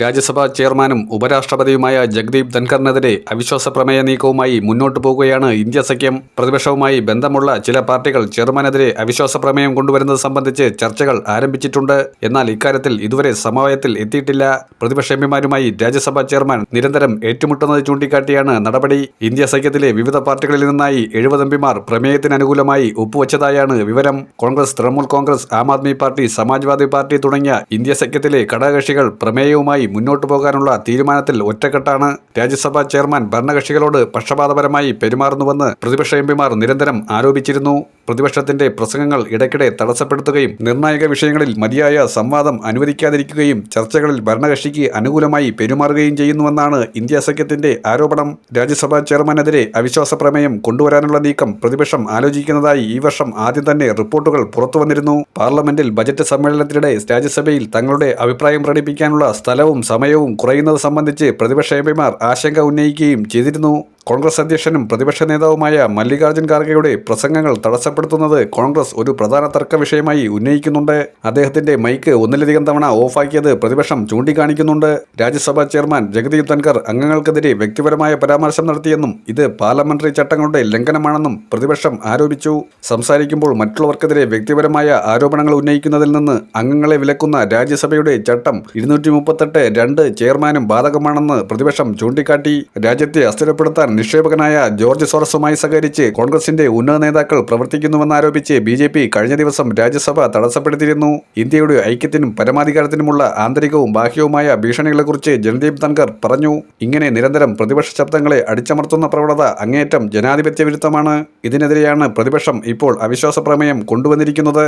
രാജ്യസഭാ ചെയർമാനും ഉപരാഷ്ട്രപതിയുമായ ജഗ്ദീപ് ധൻഖറിനെതിരെ അവിശ്വാസ പ്രമേയ നീക്കവുമായി മുന്നോട്ടു പോകുകയാണ് ഇന്ത്യ സഖ്യം. പ്രതിപക്ഷവുമായി ബന്ധമുള്ള ചില പാർട്ടികൾ ചെയർമാനെതിരെ അവിശ്വാസ പ്രമേയം കൊണ്ടുവരുന്നത് സംബന്ധിച്ച് ചർച്ചകൾ ആരംഭിച്ചിട്ടുണ്ട്. എന്നാൽ ഇക്കാര്യത്തിൽ ഇതുവരെ സമവായത്തിൽ എത്തിയിട്ടില്ല. പ്രതിപക്ഷ എംപിമാരുമായി രാജ്യസഭാ ചെയർമാൻ നിരന്തരം ഏറ്റുമുട്ടുന്നത് ചൂണ്ടിക്കാട്ടിയാണ് നടപടി. ഇന്ത്യ സഖ്യത്തിലെ വിവിധ പാർട്ടികളിൽ നിന്നായി എഴുപത് എംപിമാർ പ്രമേയത്തിന് അനുകൂലമായി ഒപ്പുവച്ചതായാണ് വിവരം. കോൺഗ്രസ് തൃണമൂൽ കോൺഗ്രസ് ആം ആദ്മി പാർട്ടി സമാജ്വാദി പാർട്ടി തുടങ്ങിയ ഇന്ത്യ സഖ്യത്തിലെ ഘടകകക്ഷികൾ പ്രമേയവുമായി മുന്നോട്ടു പോകാനുള്ള തീരുമാനത്തിൽ ഒറ്റക്കെട്ടാണ് രാജ്യസഭാ ചെയർമാൻ ഭരണകക്ഷികളോട് പക്ഷപാതപരമായി പെരുമാറുന്നുവെന്ന് പ്രതിപക്ഷ എംപിമാർ നിരന്തരം ആരോപിച്ചിരുന്നു. പ്രതിപക്ഷത്തിന്റെ പ്രസംഗങ്ങൾ ഇടയ്ക്കിടെ തടസ്സപ്പെടുത്തുകയും നിർണായക വിഷയങ്ങളിൽ മതിയായ സംവാദം അനുവദിക്കാതിരിക്കുകയും ചർച്ചകളിൽ ഭരണകക്ഷിക്ക് അനുകൂലമായി പെരുമാറുകയും ചെയ്യുന്നുവെന്നാണ് ഇന്ത്യ സഖ്യത്തിന്റെ ആരോപണം. രാജ്യസഭാ ചെയർമാനെതിരെ അവിശ്വാസ പ്രമേയം കൊണ്ടുവരാനുള്ള നീക്കം പ്രതിപക്ഷം ആലോചിക്കുന്നതായി ഈ വർഷം ആദ്യം തന്നെ റിപ്പോർട്ടുകൾ പുറത്തുവന്നിരുന്നു പാർലമെന്റിൽ ബജറ്റ് സമ്മേളനത്തിനിടെ രാജ്യസഭയിൽ തങ്ങളുടെ അഭിപ്രായം പ്രകടിപ്പിക്കാനുള്ള സ്ഥലവും സമയവും കുറയുന്നത് സംബന്ധിച്ച് പ്രതിപക്ഷ എംപിമാർ ആശങ്ക ഉന്നയിക്കുകയും ചെയ്തിരുന്നു. കോൺഗ്രസ് അധ്യക്ഷനും പ്രതിപക്ഷ നേതാവുമായ മല്ലികാർജുൻ ഖാർഗെയുടെ പ്രസംഗങ്ങൾ തടസ്സപ്പെടുത്തുന്നത് കോൺഗ്രസ് ഒരു പ്രധാന തർക്ക വിഷയമായി ഉന്നയിക്കുന്നുണ്ട്. അദ്ദേഹത്തിന്റെ മൈക്ക് ഒന്നിലധികം തവണ ഓഫാക്കിയത് പ്രതിപക്ഷം ചൂണ്ടിക്കാണിക്കുന്നുണ്ട്. രാജ്യസഭാ ചെയർമാൻ ജഗദീപ് ധൻഖർ അംഗങ്ങൾക്കെതിരെ വ്യക്തിപരമായ പരാമർശം നടത്തിയെന്നും ഇത് പാർലമെന്ററി ചട്ടങ്ങളുടെ ലംഘനമാണെന്നും പ്രതിപക്ഷം ആരോപിച്ചു. സംസാരിക്കുമ്പോൾ മറ്റുള്ളവർക്കെതിരെ വ്യക്തിപരമായ ആരോപണങ്ങൾ ഉന്നയിക്കുന്നതിൽ നിന്ന് അംഗങ്ങളെ വിലക്കുന്ന രാജ്യസഭയുടെ ചട്ടം ഇരുന്നൂറ്റി മുപ്പത്തെട്ട് രണ്ട് ചെയർമാനും ബാധകമാണെന്ന് പ്രതിപക്ഷം ചൂണ്ടിക്കാട്ടി. രാജ്യത്തെ അസ്ഥിരപ്പെടുത്താൻ നിക്ഷേപകനായ ജോർജ് സോറസുമായി സഹകരിച്ച് കോൺഗ്രസിന്റെ ഉന്നത നേതാക്കൾ പ്രവർത്തിക്കുന്നുവെന്നാരോപിച്ച് ബി ജെ പി കഴിഞ്ഞ ദിവസം രാജ്യസഭ തടസ്സപ്പെടുത്തിയിരുന്നു. ഇന്ത്യയുടെ ഐക്യത്തിനും പരമാധികാരത്തിനുമുള്ള ആന്തരികവും ബാഹ്യവുമായ ഭീഷണികളെക്കുറിച്ച് ജനദീപ് ധൻഖർ പറഞ്ഞു. ഇങ്ങനെ നിരന്തരം പ്രതിപക്ഷ ശബ്ദങ്ങളെ അടിച്ചമർത്തുന്ന പ്രവണത അങ്ങേയറ്റം ജനാധിപത്യ വിരുദ്ധമാണ്. ഇതിനെതിരെയാണ് പ്രതിപക്ഷം ഇപ്പോൾ അവിശ്വാസ പ്രമേയം കൊണ്ടുവന്നിരിക്കുന്നത്.